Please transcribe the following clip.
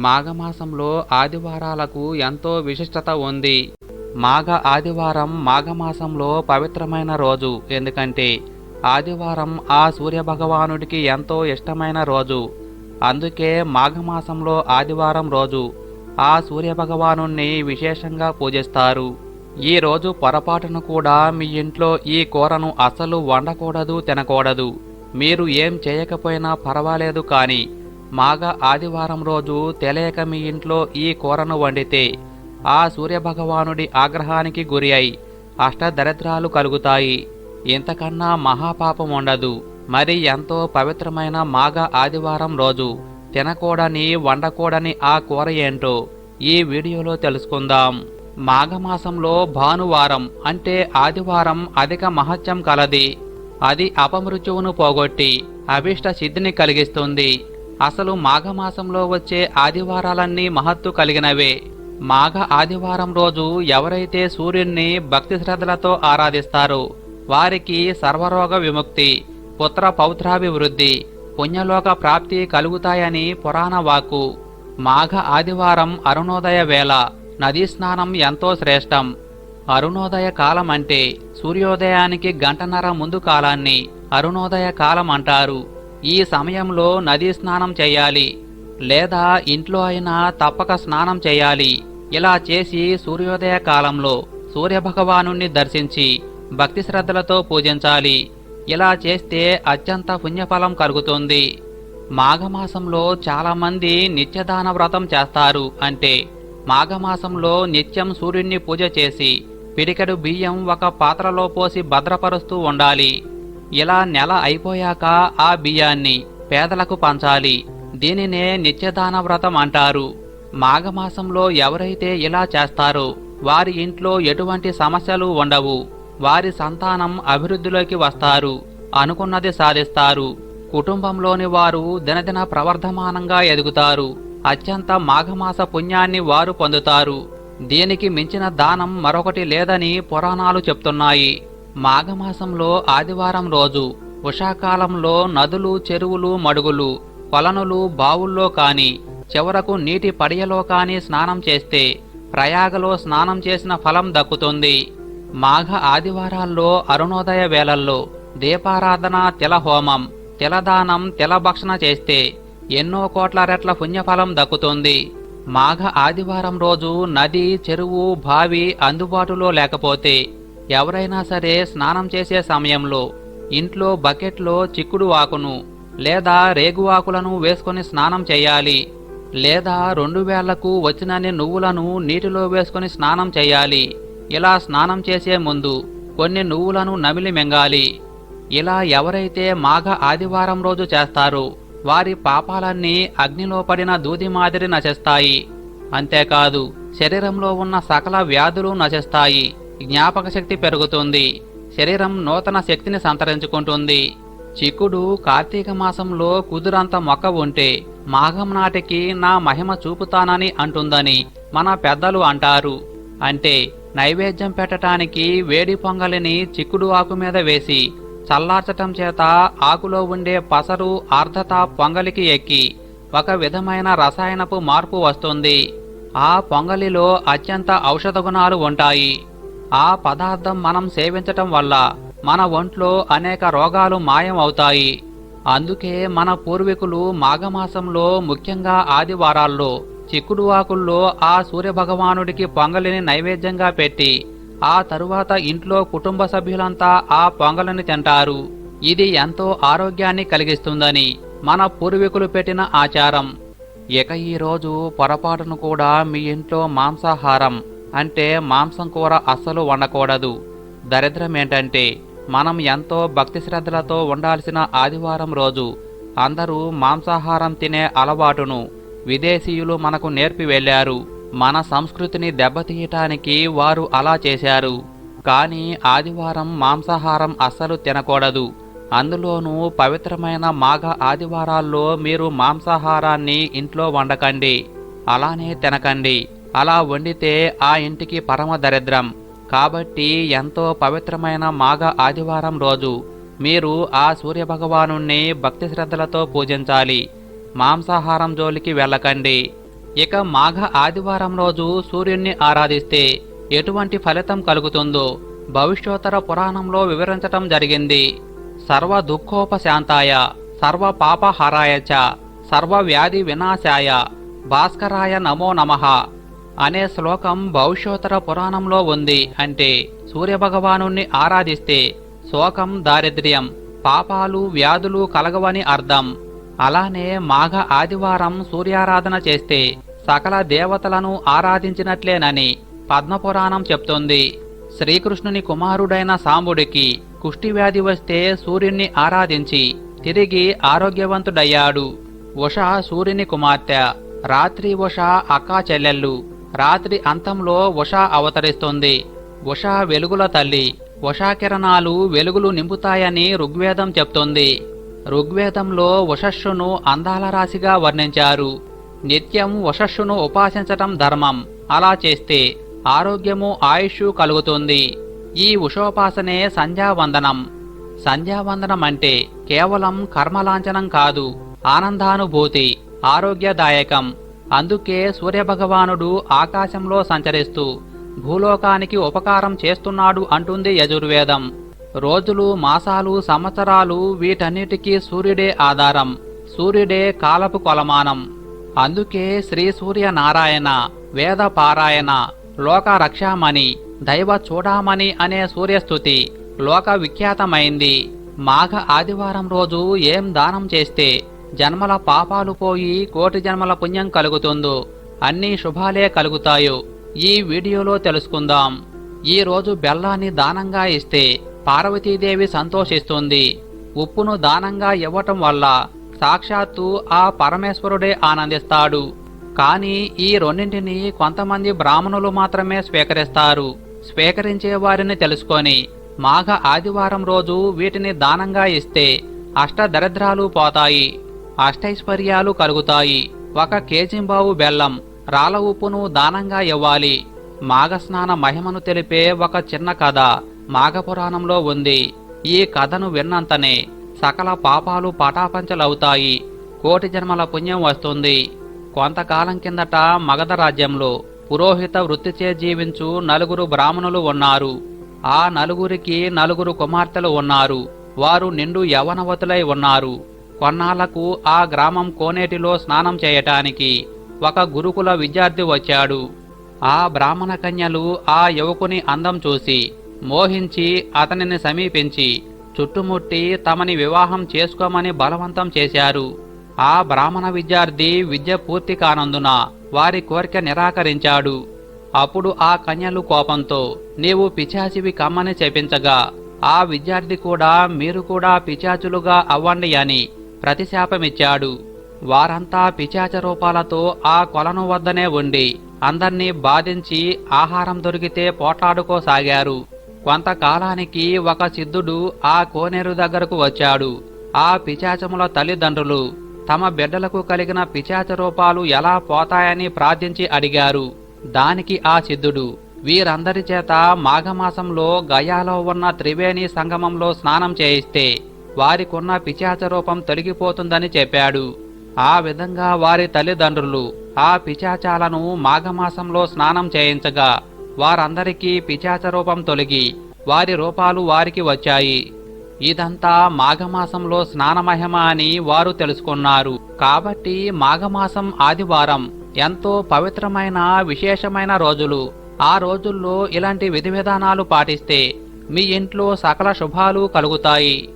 మాఘమాసంలో ఆదివారాలకు ఎంతో విశిష్టత ఉంది. మాఘ ఆదివారం మాఘమాసంలో పవిత్రమైన రోజు. ఎందుకంటే ఆదివారం ఆ సూర్యభగవానుడికి ఎంతో ఇష్టమైన రోజు. అందుకే మాఘమాసంలో ఆదివారం రోజు ఆ సూర్యభగవాను విశేషంగా పూజిస్తారు. ఈ రోజు పొరపాటును కూడా మీ ఇంట్లో ఈ కూరను అసలు వండకూడదు తినకూడదు. మీరు ఏం చేయకపోయినా పర్వాలేదు కానీ మాఘ ఆదివారం రోజు తెలియక మీ ఇంట్లో ఈ కూరను వండితే ఆ సూర్యభగవానుడి ఆగ్రహానికి గురి అయి అష్టదరిద్రాలు కలుగుతాయి. ఇంతకన్నా మహాపాపం ఉండదు. మరి ఎంతో పవిత్రమైన మాఘ ఆదివారం రోజు తినకూడని వండకూడని ఆ కూర ఏంటో ఈ వీడియోలో తెలుసుకుందాం. మాఘమాసంలో భానువారం అంటే ఆదివారం అధిక మహత్యం కలది. అది అపమృత్యువును పోగొట్టి అభిష్ట సిద్ధిని కలిగిస్తుంది. అసలు మాఘమాసంలో వచ్చే ఆదివారాలన్నీ మహత్తు కలిగినవే. మాఘ ఆదివారం రోజు ఎవరైతే సూర్యుణ్ణి భక్తి శ్రద్ధలతో ఆరాధిస్తారు వారికి సర్వరోగ విముక్తి పుత్ర పౌత్రాభివృద్ధి పుణ్యలోక ప్రాప్తి కలుగుతాయని పురాణ వాకు మాఘ ఆదివారం అరుణోదయ వేళ నదీ స్నానం ఎంతో శ్రేష్టం. అరుణోదయ కాలం అంటే సూర్యోదయానికి గంటన్నర ముందు కాలాన్ని అరుణోదయ కాలం అంటారు ఈ సమయంలో నదీ స్నానం చేయాలి లేదా ఇంట్లో అయినా తప్పక స్నానం చేయాలి. ఇలా చేసి సూర్యోదయ కాలంలో సూర్యభగవాను దర్శించి భక్తి శ్రద్ధలతో పూజించాలి. ఇలా చేస్తే అత్యంత పుణ్యఫలం కలుగుతుంది. మాఘమాసంలో చాలామంది నిత్యదాన వ్రతం చేస్తారు అంటే మాఘమాసంలో నిత్యం సూర్యుణ్ణి పూజ చేసి పిడికెడు బియ్యం ఒక పాత్రలో పోసి భద్రపరుస్తూ ఉండాలి. ఇలా నెల అయిపోయాక ఆ బియ్యాన్ని పేదలకు పంచాలి. దీనినే నిత్యదాన వ్రతం అంటారు. మాఘమాసంలో ఎవరైతే ఇలా చేస్తారో వారి ఇంట్లో ఎటువంటి సమస్యలు ఉండవు. వారి సంతానం అభివృద్ధిలోకి వస్తారు. అనుకున్నది సాధిస్తారు. కుటుంబంలోని వారు దినదిన ప్రవర్ధమానంగా ఎదుగుతారు. అత్యంత మాఘమాస పుణ్యాన్ని వారు పొందుతారు. దీనికి మించిన దానం మరొకటి లేదని పురాణాలు చెప్తున్నాయి. మాఘమాసంలో ఆదివారం రోజు ఉషాకాలంలో నదులు చెరువులు మడుగులు కొలనులు బావుల్లో కాని చివరకు నీటి పడియలో కాని స్నానం చేస్తే ప్రయాగలో స్నానం చేసిన ఫలం దక్కుతుంది. మాఘ ఆదివారాల్లో అరుణోదయ వేళల్లో దీపారాధన తిలహోమం తిలదానం తిలభక్షణ చేస్తే ఎన్నో కోట్ల రెట్ల పుణ్యఫలం దక్కుతుంది. మాఘ ఆదివారం రోజు నది చెరువు బావి అందుబాటులో లేకపోతే ఎవరైనా సరే స్నానం చేసే సమయంలో ఇంట్లో బకెట్లో చిక్కుడు ఆకును లేదా రేగు ఆకులను వేసుకొని స్నానం చేయాలి లేదా రెండు వేళ్ళకు వచ్చినన్ని నువ్వులను నీటిలో వేసుకొని స్నానం చేయాలి. ఇలా స్నానం చేసే ముందు కొన్ని నువ్వులను నమిలి మింగాలి. ఇలా ఎవరైతే మాఘ ఆదివారం రోజు చేస్తారో వారి పాపాలన్నీ అగ్నిలో పడిన దూది మాదిరి నశిస్తాయి. అంతేకాదు శరీరంలో ఉన్న సకల వ్యాధులు నశిస్తాయి. జ్ఞాపక శక్తి పెరుగుతుంది. శరీరం నూతన శక్తిని సంతరించుకుంటుంది. చిక్కుడు కార్తీక మాసంలో కుదురంత మొక్క ఉంటే మాఘం నాటికి నా మహిమ చూపుతానని అంటుందని మన పెద్దలు అంటారు. అంటే నైవేద్యం పెట్టటానికి వేడి పొంగలిని చిక్కుడు ఆకు మీద వేసి చల్లార్చటం చేత ఆకులో ఉండే పసరు ఆర్ధత పొంగలికి ఎక్కి ఒక విధమైన రసాయనపు మార్పు వస్తుంది. ఆ పొంగలిలో అత్యంత ఔషధ గుణాలు ఉంటాయి. ఆ పదార్థం మనం సేవించటం వల్ల మన ఒంట్లో అనేక రోగాలు మాయం అవుతాయి అందుకే మన పూర్వీకులు మాఘమాసంలో ముఖ్యంగా ఆదివారాల్లో చిక్కుడు ఆకుల్లో ఆ సూర్యభగవానుడికి పొంగలిని నైవేద్యంగా పెట్టి ఆ తరువాత ఇంట్లో కుటుంబ సభ్యులంతా ఆ పొంగలిని తింటారు. ఇది ఎంతో ఆరోగ్యాన్ని కలిగిస్తుందని మన పూర్వీకులు పెట్టిన ఆచారం. ఇక ఈ రోజు పొరపాటును కూడా మీ ఇంట్లో మాంసాహారం అంటే మాంసం కూర అస్సలు వండకూడదు. దరిద్రం ఏంటంటే మనం ఎంతో భక్తి శ్రద్ధలతో ఉండాల్సిన ఆదివారం రోజు అందరూ మాంసాహారం తినే అలవాటును విదేశీయులు మనకు నేర్పి వెళ్ళారు. మన సంస్కృతిని దెబ్బతీయటానికి వారు అలా చేశారు. కానీ ఆదివారం మాంసాహారం అస్సలు తినకూడదు. అందులోనూ పవిత్రమైన మాఘ ఆదివారాల్లో మీరు మాంసాహారాన్ని ఇంట్లో వండకండి. అలానే తినకండి. అలా వండితే ఆ ఇంటికి పరమ దరిద్రం. కాబట్టి ఎంతో పవిత్రమైన మాఘ ఆదివారం రోజు మీరు ఆ సూర్యభగవాను భక్తి శ్రద్ధలతో పూజించాలి. మాంసాహారం జోలికి వెళ్ళకండి. ఇక మాఘ ఆదివారం రోజు సూర్యుణ్ణి ఆరాధిస్తే ఎటువంటి ఫలితం కలుగుతుందో భవిష్యోత్తర పురాణంలో వివరించటం జరిగింది. సర్వ దుఃఖోపశాంతాయ సర్వ పాపహారాయ చ సర్వ వ్యాధి వినాశాయ భాస్కరాయ నమో నమః. అనే శ్లోకం భవిష్యోత్తర పురాణంలో ఉంది అంటే సూర్యభగవాను ఆరాధిస్తే శోకం దారిద్ర్యం పాపాలు వ్యాధులు కలగవని అర్థం. అలానే మాఘ ఆదివారం సూర్యారాధన చేస్తే సకల దేవతలను ఆరాధించినట్లేనని పద్మపురాణం చెప్తోంది. శ్రీకృష్ణుని కుమారుడైన సాంబుడికి కుష్టివ్యాధి వస్తే సూర్యుణ్ణి ఆరాధించి తిరిగి ఆరోగ్యవంతుడయ్యాడు. ఉష సూర్యుని కుమార్తె రాత్రి ఉష అక్కా చెల్లెళ్ళు రాత్రి అంతంలో ఉష అవతరిస్తుంది. ఉష వెలుగుల తల్లి. ఉషా కిరణాలు వెలుగులు నింపుతాయని ఋగ్వేదం చెప్తోంది. ఋగ్వేదంలో ఉషస్సును అందాల రాశిగా వర్ణించారు. నిత్యం ఉషస్సును ఉపాసించటం ధర్మం. అలా చేస్తే ఆరోగ్యము ఆయుష్ కలుగుతుంది. ఈ ఉషోపాసనే సంధ్యావందనం. సంధ్యావందనం అంటే కేవలం కర్మలాంఛనం కాదు ఆనందానుభూతి ఆరోగ్యదాయకం. అందుకే సూర్యభగవానుడు ఆకాశంలో సంచరిస్తూ భూలోకానికి ఉపకారం చేస్తున్నాడు అంటుంది యజుర్వేదం. రోజులు మాసాలు సంవత్సరాలు వీటన్నిటికీ సూర్యుడే ఆధారం సూర్యుడే కాలపు కొలమానం. అందుకే శ్రీ సూర్య నారాయణ వేద పారాయణ లోక రక్షామణి దైవ చూడామణి అనే సూర్యస్థుతి లోక విఖ్యాతమైంది. మాఘ ఆదివారం రోజు ఏం దానం చేస్తే జన్మల పాపాలు పోయి కోటి జన్మల పుణ్యం కలుగుతుందో అన్ని శుభాలే కలుగుతాయో ఈ వీడియోలో తెలుసుకుందాం. ఈ రోజు బెల్లాన్ని దానంగా ఇస్తే పార్వతీదేవి సంతోషిస్తుంది. ఉప్పును దానంగా ఇవ్వటం వల్ల సాక్షాత్తు ఆ పరమేశ్వరుడే ఆనందిస్తాడు. కానీ ఈ రెండింటిని కొంతమంది బ్రాహ్మణులు మాత్రమే స్వీకరిస్తారు. స్వీకరించే వారిని తెలుసుకొని మాఘ ఆదివారం రోజు వీటిని దానంగా ఇస్తే అష్టదరిద్రాలు పోతాయి. అష్టైశ్వర్యాలు కలుగుతాయి. ఒక కేజింబావు బెల్లం రాళ్ళ ఉప్పును దానంగా ఇవ్వాలి. మాఘస్నాన మహిమను తెలిపే ఒక చిన్న కథ మాఘపురాణంలో ఉంది. ఈ కథను విన్నంతనే సకల పాపాలు పటాపంచలవుతాయి. కోటి జన్మల పుణ్యం వస్తుంది. కొంతకాలం కిందట మగధ రాజ్యంలో పురోహిత వృత్తిచే జీవించు నలుగురు బ్రాహ్మణులు ఉన్నారు. ఆ నలుగురికి నలుగురు కుమార్తెలు ఉన్నారు. వారు నిండు యవనవతులై ఉన్నారు. కొన్నాళ్ళకు ఆ గ్రామం కోనేటిలో స్నానం చేయటానికి ఒక గురుకుల విద్యార్థి వచ్చాడు. ఆ బ్రాహ్మణ కన్యలు ఆ యువకుని అందం చూసి మోహించి అతనిని సమీపించి చుట్టుముట్టి తమని వివాహం చేసుకోమని బలవంతం చేశారు. ఆ బ్రాహ్మణ విద్యార్థి విద్య పూర్తి కానందున వారి కోరిక నిరాకరించాడు. అప్పుడు ఆ కన్యలు కోపంతో నీవు పిచాచివి కమ్మని చెప్పించగా ఆ విద్యార్థి కూడా మీరు కూడా పిచాచులుగా అవ్వండి అని ప్రతిశాపమిచ్చాడు. వారంతా పిచాచ రూపాలతో ఆ కొలను వద్దనే ఉండి అందర్నీ బాధించి ఆహారం దొరికితే పోట్లాడుకోసాగారు. కొంతకాలానికి ఒక సిద్ధుడు ఆ కోనేరు దగ్గరకు వచ్చాడు. ఆ పిచాచముల తల్లిదండ్రులు తమ బిడ్డలకు కలిగిన పిచాచ రూపాలు ఎలా పోతాయని ప్రార్థించి అడిగారు. దానికి ఆ సిద్ధుడు వీరందరి చేత మాఘమాసంలో గయాలో ఉన్న త్రివేణి సంగమంలో స్నానం చేయిస్తే వారికున్న పిచాచ రూపం తొలగిపోతుందని చెప్పాడు. ఆ విధంగా వారి తల్లిదండ్రులు ఆ పిచాచాలను మాఘమాసంలో స్నానం చేయించగా వారందరికీ పిచాచ రూపం తొలగి వారి రూపాలు వారికి వచ్చాయి. ఇదంతా మాఘమాసంలో స్నానమహిమ అని వారు తెలుసుకున్నారు. కాబట్టి మాఘమాసం ఆదివారం ఎంతో పవిత్రమైన విశేషమైన రోజులు. ఆ రోజుల్లో ఇలాంటి విధి విధానాలు పాటిస్తే మీ ఇంట్లో సకల శుభాలు కలుగుతాయి.